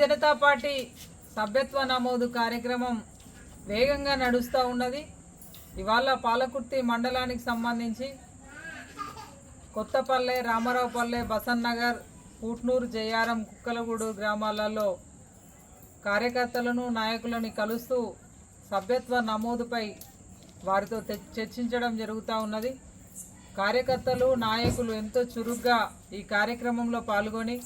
Janata party సభ్యత్వ నమోదు కార్యక్రమం వేగంగా నడుస్తూ ఉన్నది. ఇవాళ పాలకుర్తి మండలానికి సంబంధించి కొత్తపల్లె రామారావుపల్లె బసన్ నగర్ పూట్నూరు జయారం కుక్కలగూడు గ్రామాలలో కార్యకర్తలను నాయకులను కలుస్తూ సభ్యత్వ నమోదుపై వారితో చర్చించడం జరుగుతూ ఉన్నది. కార్యకర్తలు నాయకులు ఎంతో చురుగ్గా ఈ కార్యక్రమంలో పాల్గొని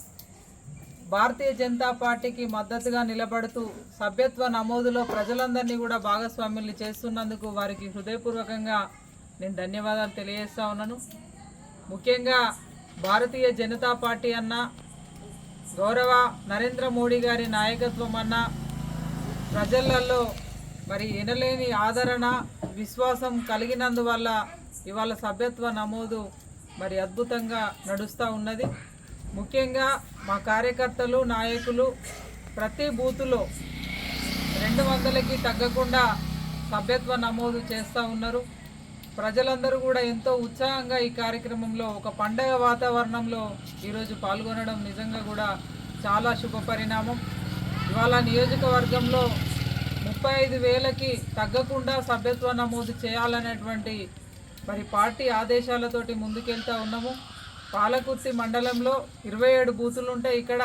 భారతీయ జనతా పార్టీకి మద్దతుగా నిలబడుతూ సభ్యత్వ నమోదులో ప్రజలందరినీ కూడా భాగస్వాముల్ని చేస్తున్నందుకు వారికి హృదయపూర్వకంగా నేను ధన్యవాదాలు తెలియజేస్తా ఉన్నాను. ముఖ్యంగా భారతీయ జనతా పార్టీ అన్న గౌరవ నరేంద్ర మోడీ గారి నాయకత్వం అన్న ప్రజలలో మరి ఎనలేని ఆదరణ విశ్వాసం కలిగినందువల్ల ఇవాళ సభ్యత్వ నమోదు మరి అద్భుతంగా నడుస్తూ ఉన్నది. ముఖ్యంగా మా కార్యకర్తలు నాయకులు ప్రతి బూతులో రెండు వందలకి తగ్గకుండా సభ్యత్వ నమోదు చేస్తూ ఉన్నారు. ప్రజలందరూ కూడా ఎంతో ఉత్సాహంగా ఈ కార్యక్రమంలో ఒక పండగ వాతావరణంలో ఈరోజు పాల్గొనడం నిజంగా కూడా చాలా శుభ పరిణామం. ఇవాళ నియోజకవర్గంలో ముప్పై ఐదు వేలకి తగ్గకుండా సభ్యత్వ నమోదు చేయాలనేటువంటి మరి పార్టీ ఆదేశాలతోటి ముందుకెళ్తూ ఉన్నాము. పాలకుర్తి మండలంలో ఇరవై ఏడు బూతులు ఉంటే ఇక్కడ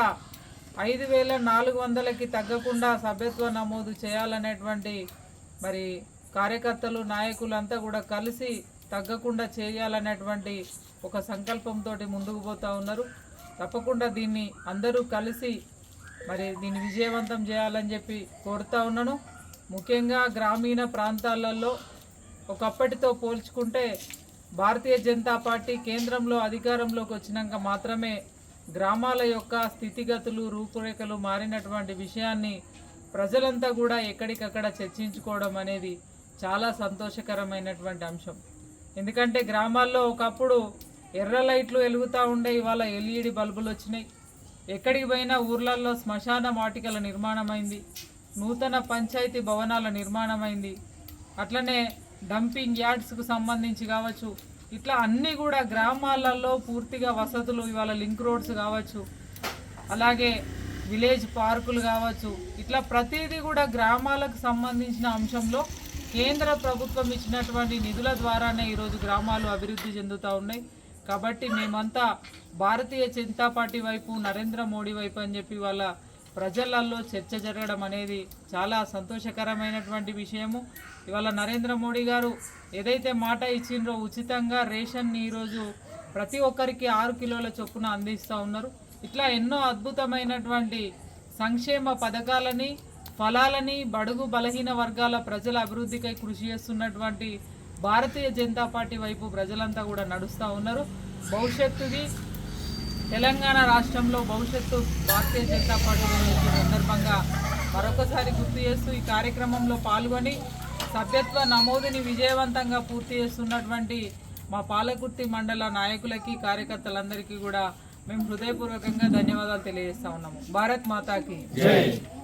ఐదు వేల నాలుగు వందలకి తగ్గకుండా సభ్యత్వ నమోదు చేయాలనేటువంటి మరి కార్యకర్తలు నాయకులు అంతా కూడా కలిసి తగ్గకుండా చేయాలనేటువంటి ఒక సంకల్పంతో ముందుకు పోతూ ఉన్నారు. తప్పకుండా దీన్ని అందరూ కలిసి మరి దీన్ని విజయవంతం చేయాలని చెప్పి కోరుతా ఉన్నాను. ముఖ్యంగా గ్రామీణ ప్రాంతాలలో ఒకప్పటితో పోల్చుకుంటే భారతీయ జనతా పార్టీ కేంద్రంలో అధికారంలోకి వచ్చినాక మాత్రమే గ్రామాల యొక్క స్థితిగతులు రూపురేఖలు మారినటువంటి విషయాన్ని ప్రజలంతా కూడా ఎక్కడికక్కడ చర్చించుకోవడం అనేది చాలా సంతోషకరమైనటువంటి అంశం. ఎందుకంటే గ్రామాల్లో ఒకప్పుడు ఎర్ర లైట్లు వెలుగుతూ ఉండే ఇవాళ ఎల్ఈడి బల్బులు వచ్చినాయి. ఎక్కడికి పోయినా ఊర్లలో శ్మశాన వాటికల నిర్మాణమైంది. నూతన పంచాయతీ భవనాల నిర్మాణమైంది. అట్లనే డంపింగ్ యార్డ్స్కు సంబంధించి కావచ్చు. ఇట్లా అన్నీ కూడా గ్రామాలలో పూర్తిగా వసతులు ఇవాళ లింక్ రోడ్స్ కావచ్చు అలాగే విలేజ్ పార్కులు కావచ్చు. ఇట్లా ప్రతిదీ కూడా గ్రామాలకు సంబంధించిన అంశంలో కేంద్ర ప్రభుత్వం ఇచ్చినటువంటి నిధుల ద్వారానే ఈరోజు గ్రామాలు అభివృద్ధి చెందుతూ ఉన్నాయి. కాబట్టి మేమంతా భారతీయ జనతా పార్టీ వైపు నరేంద్ర మోడీ వైపు అని చెప్పి వాళ్ళ ప్రజలలో చర్చ జరగడం అనేది చాలా సంతోషకరమైనటువంటి విషయము. ఇవాళ నరేంద్ర మోడీ గారు ఏదైతే మాట ఇచ్చిండ్రో ఉచితంగా రేషన్ని ఈరోజు ప్రతి ఒక్కరికి ఆరు కిలోల చొప్పున అందిస్తూ ఉన్నారు. ఇట్లా ఎన్నో అద్భుతమైనటువంటి సంక్షేమ పథకాలని ఫలాలని బడుగు బలహీన వర్గాల ప్రజల అభివృద్ధికై కృషి చేస్తున్నటువంటి భారతీయ జనతా పార్టీ వైపు ప్రజలంతా కూడా నడుస్తూ ఉన్నారు. భవిష్యత్తుది తెలంగాణ రాష్ట్రంలో భవిష్యత్తు భారతీయ జనతా పార్టీ సందర్భంగా మరొకసారి గుర్తు చేస్తూ ఈ కార్యక్రమంలో పాల్గొని సభ్యత్వ నమోదుని విజయవంతంగా పూర్తి చేస్తున్నటువంటి మా పాలకుర్తి మండల నాయకులకి కార్యకర్తలందరికీ కూడా మేము హృదయపూర్వకంగా ధన్యవాదాలు తెలియజేస్తా ఉన్నాము. భారత్ మాతాకి.